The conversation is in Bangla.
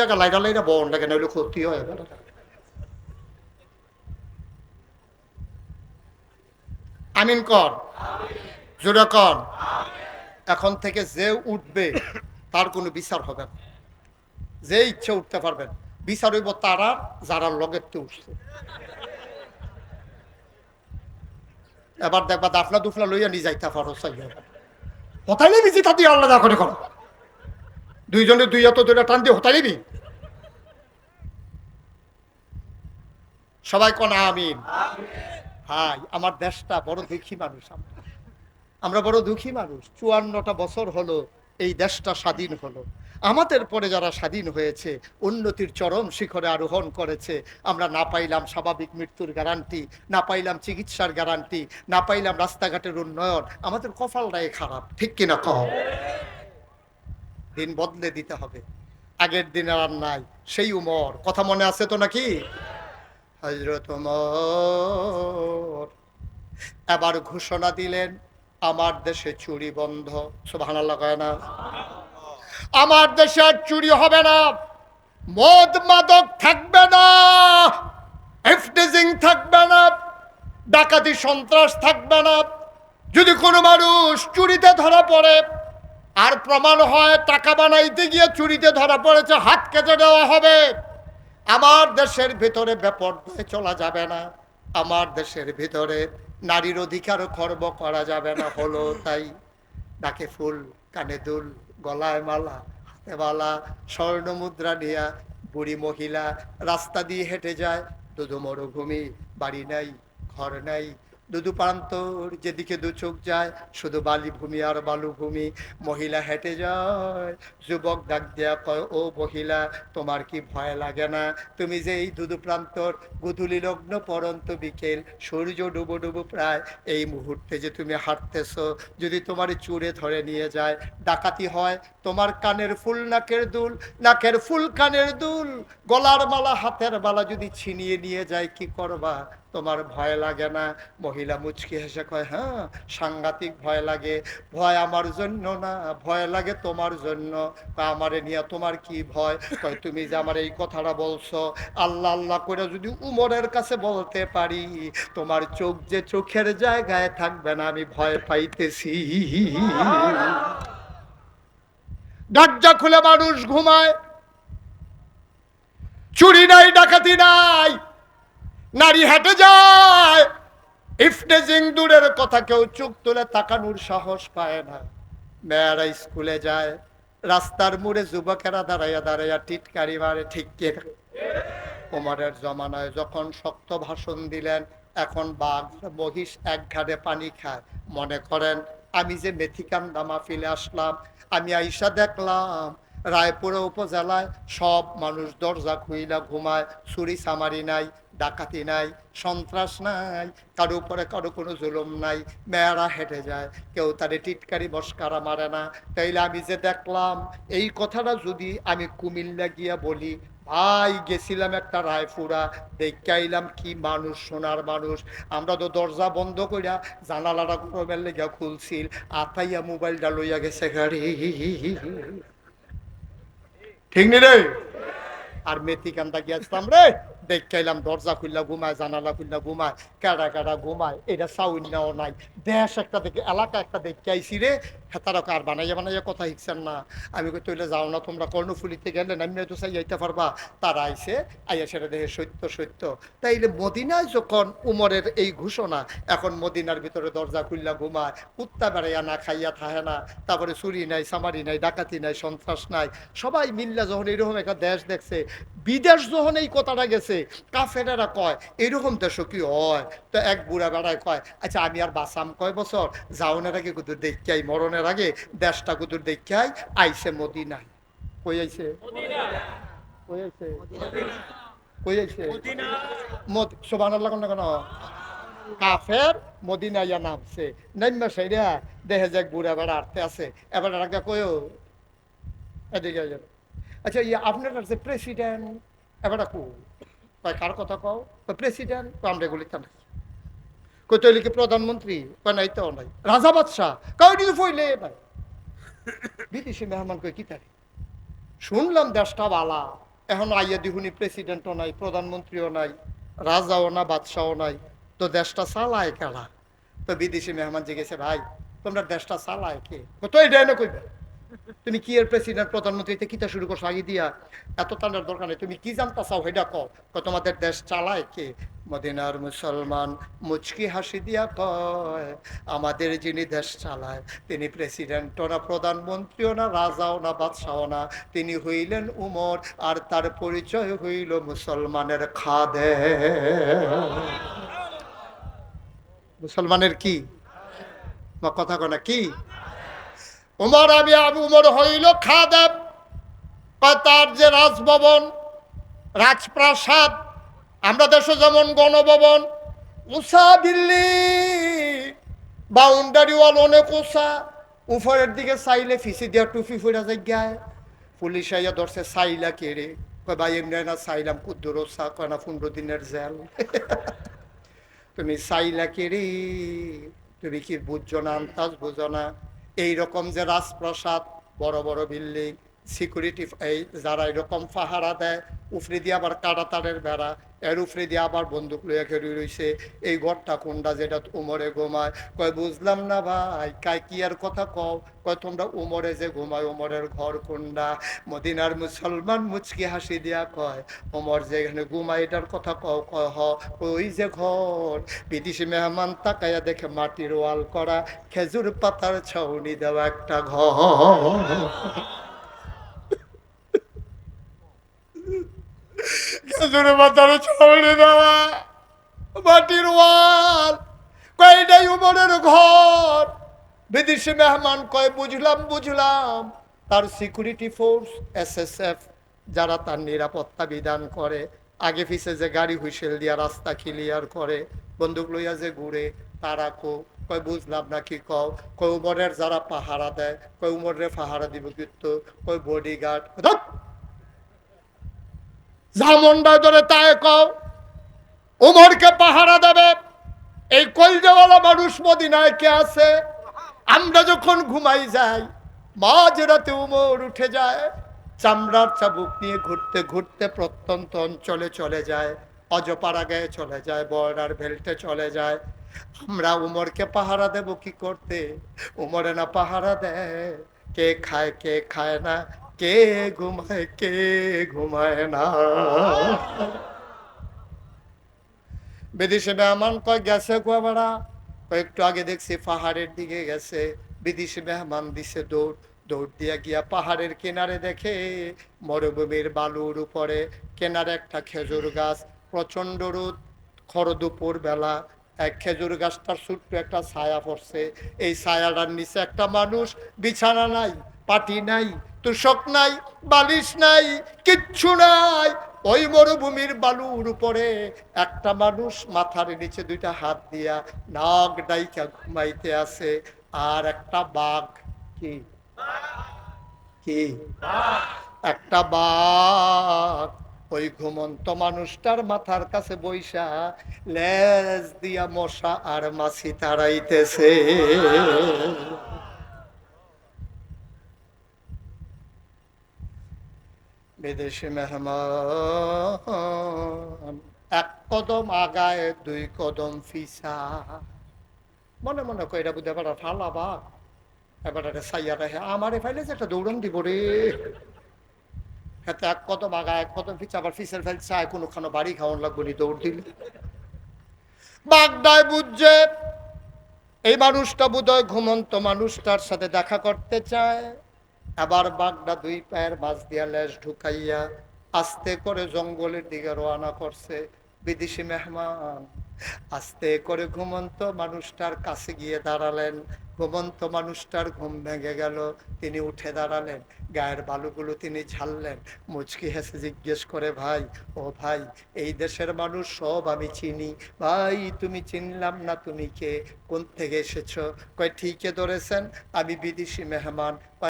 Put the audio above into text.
জায়গা লাইরা লাইরা বন লাগে না হলে ক্ষতি হয়। আমিন কর জোরে কর এখন থেকে যে উঠবে, তার কোনো বিচার হবে না। যে ইচ্ছে উঠতে পারবেন বিচার হইব তারা, যারা লগেতে উঠছে। এবার দেখবা দাফলা দুফলা লইয়া নিয়ে যাইতে পারো চাইয়া হতাই নিবি জিতা দিয়ে আল্লাহ করে করো। দুইজনে দুই এত দুইটা টান দিয়ে হতাই সবাই কোন আমিন? হাই আমার দেশটা বড় দুঃখী মানুষ আমরা। বড় দুঃখী মানুষ। চুয়ান্নটা বছর হলো, এই দেশটা স্বাধীন হলো। আমাদের পরে যারা স্বাধীন হয়েছে, উন্নতির চরম শিখরে আরোহণ করেছে, আমরা না পাইলাম স্বাভাবিক মৃত্যুর গ্যারান্টি না পাইলাম চিকিৎসার গ্যারান্টি না পাইলাম রাস্তাঘাটের উন্নয়ন। আমাদের কপালটাই খারাপ, ঠিক কিনা কহ দিন বদলে দিতে হবে। আগের দিন আর নাই, সেই উমর। কথা মনে আছে তো নাকি? হজরত এবার ঘোষণা দিলেন, আমার দেশে চুরি বন্ধ। সুবহানাল্লাহ কয় না। আমার দেশে চুরি হবে না। মদ মাদক থাকবে না। থাকবে না। ডাকাতি সন্ত্রাস থাকবে না। যদি কোনো মানুষ চুরিতে ধরা পড়ে, আর প্রমাণ হয় টাকা বানাইতে গিয়ে চুরিতে ধরা পড়েছে, হাত কেটে দেওয়া হবে। আমার দেশের ভিতরে বেপর্দায় চলা যাবে না। আমার দেশের ভিতরে নারীর অধিকার খর্ব করা যাবে না। হলো তাই ডাকে ফুল, কানে দুল, গলায় মালা, হাতে মালা, স্বর্ণ মুদ্রা নিয়া বুড়ি মহিলা রাস্তা দিয়ে হেঁটে যায়। দুধু মরুভূমি, বাড়ি নাই, ঘর নাই দুদু প্রান্তর যেদিকে দু চোখ যায়, শুধু বালিভূমি আর বালুভূমি। মহিলা হেঁটে যায়, যুবক ডাক দেয়া কয়, ও মহিলা, তোমার কি ভয় লাগে না? তুমি যে এই দুদু প্রান্তর, গুধুলি লগ্ন পরন্ত বিকেল, সূর্য ডুবো ডুবো প্রায়, এই মুহূর্তে যে তুমি হাঁটতেছো, যদি তোমার চুড়ে ধরে নিয়ে যায়, ডাকাতি হয় তোমার কানের ফুল নাকের দুল, নাকের ফুল কানের দুল। গলার মালা হাতের মালা যদি ছিনিয়ে নিয়ে যায়, কি করবা? তোমার ভয় লাগে না? মহিলা মুচকি হেসে কয় হ্যাঁ সাংঘাতিক ভয় লাগে। ভয় আমার জন্য না, ভয় লাগে তোমার জন্য। আমারে নিয়ে তোমার কি ভয়? কয়, তুমি যে আমার এই কথাটা বলছো, আল্লাহ আল্লাহ করে যদি উমরের কাছে বলতে পারি, তোমার চোখ যে চোখের জায়গায় থাকবে না, আমি ভয় পাইতেছি। দরজা খুলে মানুষ ঘুমায়। চুরি নাই, ডাকাতি নাই। নারী হেঁটে যায়। ইফটেজিং দূরের কথা কেউ চোখ তুলে তাকানোর সাহস পায় না। মেয়েরা স্কুলে যায়, রাস্তার মোড়ে যুবকেরা দাঁড়াইয়া দাঁড়াইয়া টিটকারি মারে, ঠিক কে? ওমরের জমানায় যখন শক্ত ভাষণ দিলেন, এখন বাঘ, মহিষ এক ঘাটে পানি খায়। মনে করেন, আমি যে মেথিকান্দা মাহফিলে আসলাম, আমি আইসা দেখলাম, রায়পুর উপজেলায় সব মানুষ দরজা খুইলা ঘুমায় চুরি সামারি নাই ডাকাতি নাই, সন্ত্রাস নাই, কারও উপরে কারও কোনো জুলুম নাই মেয়েরা হেঁটে যায়, কেউ তারে টিটকারি, মস্কারা মারে না। তাইলে আমি যে দেখলাম, এই কথাটা যদি আমি কুমিল্লা গিয়া বলি, ভাই গেছিলাম একটা রায়পুরা দেখে আইলাম কি মানুষ, সোনার মানুষ। আমরা তো দরজা বন্ধ করিয়া জানালাটা গরমের লেগে খুলছিল, আতাইয়া মোবাইলটা লইয়া গেছে গাড়ি। ঠিক নি রে? আর মেথি কান্দা গিয়েছিলাম রে? দেখে এলাম দরজা খুললা, ঘুমায়, জানালা খুললা, ঘুমায়, কাড়া কেডা ঘুমায়, এটা চাউন নেওয়া নাই। দেশ একটা দেখে, এলাকা একটা দেখে আইসি রে হেতারা আর বানাইয়া বানাইয়া কথা শিখছেন না। আমি কই, তৈলে যাও না, তোমরা কর্ণফুলিতে গেলে নামিয়ে তো চাই যাইতে পারবা। তারা আইসে আইয়া সেটা দেখে সত্য সত্য। তাইলে মদিনায় যখন উমরের এই ঘোষণা, এখন মদিনার ভিতরে দরজা খুললা, ঘুমায়, কুত্তা বেড়াইয়া না, খাইয়া থাহে না, তারপরে চুরি নাই, সামারি নাই, ডাকাতি নাই, সন্ত্রাস নাই, সবাই মিল্লা যখন এরকম একটা দেশ দেখছে, বিদেশ যখন এই কথাটা গেছে, কাফেরারা কয় এরকম দেশও কি হয়? তো এক বুড়া বেড়ায় কয় আচ্ছা আমি আর বাসাম কয় বছর? যাওনের আগে কুতুর দেখাই মরণের আগে দেশটা কুতুর দেখাই আইসে মদিনায়। কই কই আল্লাহ কোন কাফের নামছে। নাইমা সাইরা দেখে যাক বুড়া বেড়া আটতে আছে, এবার আগে কয়ও এদিকে আচ্ছা ইয়ে আপনার কাছে প্রেসিডেন্ট এবার কো কয়, কার কথা কও? প্রেসিডেন্ট আমরা এগুলি কেন কই তৈলি কি প্রধানমন্ত্রী নাই তো নাই? রাজা বাদশাহ, কয় দিকে ফইলে নাই বিদেশি মেহমান কই কি তারি? শুনলাম দেশটা বালা। এখন আইয়া দিহুনি প্রেসিডেন্টও নাই, প্রধানমন্ত্রীও নাই, রাজাও না বাদশাও নাই। তো দেশটা চালায় কেলা তো বিদেশি মেহমান জিজ্ঞেসে, ভাই, তোমরা দেশটা চালায় কে? তো এই ডায়না কইবে? তুমি কি এর প্রেসিডেন্ট প্রধানমন্ত্রীতে কিতা শুরু করছ? আগে দিয়া এত টানার দরকার নেই। তুমি কি জানতা চাও কও। কয়, তোমাদের দেশ চালায় কে? মদিনার মুসলমান মুচকি হাসি দিয়া কয়, আমাদের যিনি দেশ চালায়, তিনি প্রেসিডেন্টও না, প্রধানমন্ত্রীও না, রাজাও না, বাদশাও না, তিনি হইলেন উমর, আর তার পরিচয় হইল মুসলমানের খাদে। মুসলমানের কি? কথা কনা কি? উমর, আমি আবু উমর হইল খাদেব তার যে রাজভবন, রাজপ্রাসাদ আমরা দেশে যেমন গণভবন, উষা দিল্লি বাউন্ডারি ওয়াল অনেক উষা। উপরের দিকে চাইলে ফিসি দিয়া টুপি ফুরা যায় পুলিশ আইয়া ধরছে, চাইলা কেড়ে কয়, ভাই, এমনি না চাইলাম কুদ্দুর ওষা কয় না পনেরো দিনের জেল। তুমি চাইলা কেড়ে তুমি কি বুঝছ না আন্তাজ বুঝো না। এইরকম যে রাজপ্রাসাদ, বড় বড় বিল্ডিং সিকিউরিটি এই যারা এরকম পাহারা দেয়, উফরে দিয়ে আবার কাটা তারের বেড়া। এর উফরে দিয়ে আবার বন্দুক লইয়া খেয়ে রইছে। এই ঘরটা কোনটা যেটা উমরে ঘুমায়? কয়, বুঝলাম না ভাই কাই কি আর কথা কও? কয়, তোমরা উমরে যে ঘুমায়, উমরের ঘর কোনটা মদিনার মুসলমান মুচকি হাসি দিয়া কয়, উমর যে এখানে ঘুমায়, এটার কথা কও, কয়, হ যে ঘর। বিদেশি মেহমান তাকাইয়া দেখে মাটির ওয়াল করা, খেজুর পাতার ছাউনি দেওয়া একটা ঘর। খেজুর পাতার ছাউনি দেওয়া মাটির ওয়াল কয়টাই উমরের ঘর বিদেশি মেহমান কয় বুঝলাম বুঝলাম তার সিকিউরিটি ফোর্স এসএসএফ যারা তার নিরাপত্তা বিধান করে আগে পিছে যে গাড়ি হুইসেল দিয়া রাস্তা ক্লিয়ার করে বন্দুক লইয়া যে ঘুরে তারা কো কয় বুঝলাম না কি কও কয় উমরের যারা পাহারা দেয় কয় উমরের পাহারা দিব কিন্তু কয় বডিগার্ড জামন্ডা ধরে তাই কও, উমরকে পাহারা দেবে। এই কলজাওয়ালা মানুষ মদিনায় কে আছে? আমরা যখন ঘুমাই যাই মাঝ রাতে উমর উঠে যায়, চামড়ার চাবুক নিয়ে ঘুরতে ঘুরতে প্রত্যন্ত অঞ্চলে চলে যায়, অজপাড়া গায়ে চলে যায়, বর্ডার ভেল্টে চলে যায়। আমরা উমরকে পাহারা দেব কি করতে? উমরে না পাহারা দেয়, কে খায় কে খায় না কে ঘুমায় কে ঘুমায় না? বিদেশি মেহমান কয় গেছে কুয়াবাড়া একটু আগে দেখছি পাহাড়ের দিকে গেছে। বিদেশি মেহমান দিছে দৌড়। দৌড় দিয়া গিয়া পাহাড়ের কিনারে দেখে, মরুভূমির বালুর উপরে কেনারে একটা খেজুর গাছ, প্রচণ্ড রোদ, খর দুপুর বেলা। এক খেজুর গাছটার ছোট্ট একটা ছায়া পড়ছে। এই ছায়াটার নিচে একটা মানুষ, বিছানা নাই, পাটি নাই তুষক নাই, বালিশ নাই, কিচ্ছু নাই। ওই মরুভূমির বালুর উপরে একটা মানুষ মাথার নিচে দুইটা হাত দিয়া নাক ডাইকা ঘুমাইতে আছে, আর একটা বাঘ। কি? কি? একটা বাঘ। ওই ঘুমন্ত মানুষটার মাথার কাছে বৈশা লেজ দিয়া মশা আর মাছি তাড়াইতেছে। বিদেশি মেহমান। এক কদম আগায়, দুই কদম ফিসা। মনে মনে কই এটা বুঝতে পারা ফালা বা। এবার সাইয়া রে আমারে ফাইলে যে একটা দৌড়ন দিব রে। হাতে এক কদম আগা এক কদম ফিসা, আবার ফিসের ফেল চায়, কোনোখানে বাড়ি খাওয়ান লাগবো নি, দৌড় দিলে। বাগদায় বুঝছে, এই মানুষটা বোধহয় ঘুমন্ত মানুষটার সাথে দেখা করতে চায়। আবার বাঘটা দুই পায়ের মাছ দিয়া লেজ ঢুকাইয়া আস্তে করে জঙ্গলের দিকে রওনা করছে বিদেশি মেহমান। আস্তে করে ঘুমন্ত মানুষটার কাছে গিয়ে দাঁড়ালেন। ঘুমন্ত মানুষটার ঘুম ভেঙে গেল, তিনি উঠে দাঁড়ালেন। গায়ের বালুগুলো তিনি ঝাললেন মুচকি হেসে জিজ্ঞেস করে, ভাই, ও ভাই, এই দেশের মানুষ সব আমি চিনি। ভাই, তুমি চিনলাম না তুমি কে? কোন থেকে এসেছ? কয়, ঠিকই ধরেছেন, আমি বিদেশি মেহমান।